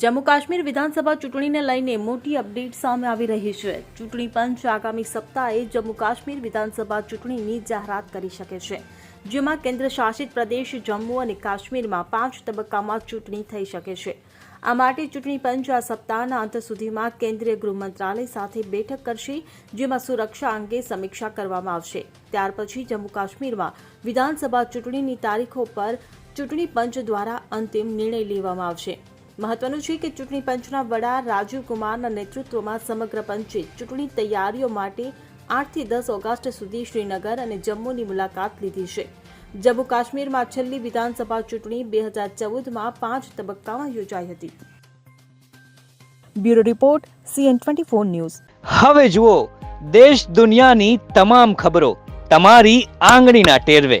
જમ્મુ કાશ્મીર વિધાનસભા ચૂંટણીને લઈને મોટી અપડેટ સામે આવી રહી છે. ચૂંટણી પંચ આગામી સપ્તાહે જમ્મુ કાશ્મીર વિધાનસભા ચૂંટણીની જાહેરાત કરી શકે છે, જેમાં કેન્દ્ર શાસિત પ્રદેશ જમ્મુ અને કાશ્મીરમાં પાંચ તબક્કામાં ચૂંટણી થઈ શકે છે. આ માટે ચૂંટણી પંચ આ સપ્તાહના અંત સુધીમાં કેન્દ્રીય ગૃહ મંત્રાલય સાથે બેઠક કરશે, જેમાં સુરક્ષા અંગે સમીક્ષા કરવામાં આવશે. ત્યાર પછી જમ્મુ કાશ્મીરમાં વિધાનસભા ચૂંટણીની તારીખો પર ચૂંટણી પંચ દ્વારા અંતિમ નિર્ણય લેવામાં આવશે. મહત્વનું છે કે ચૂંટણી પંચના વડા રાજીવ કુમારના નેતૃત્વમાં સમગ્ર પંચે ચૂંટણી તૈયારીઓ માટે આઠથી દસ ઓગસ્ટ સુધી શ્રીનગર અને જમ્મુની મુલાકાત લીધી છે. જમ્મુ કાશ્મીરમાં છેલ્લી વિધાનસભા ચૂંટણી બે હજાર ચૌદમાં પાંચ તબક્કામાં યોજાઈ હતી. Bureau report CN twenty four news. હવે જુઓ દેશ દુનિયાની તમામ ખબરો તમારી આંગળીના ટેરવે.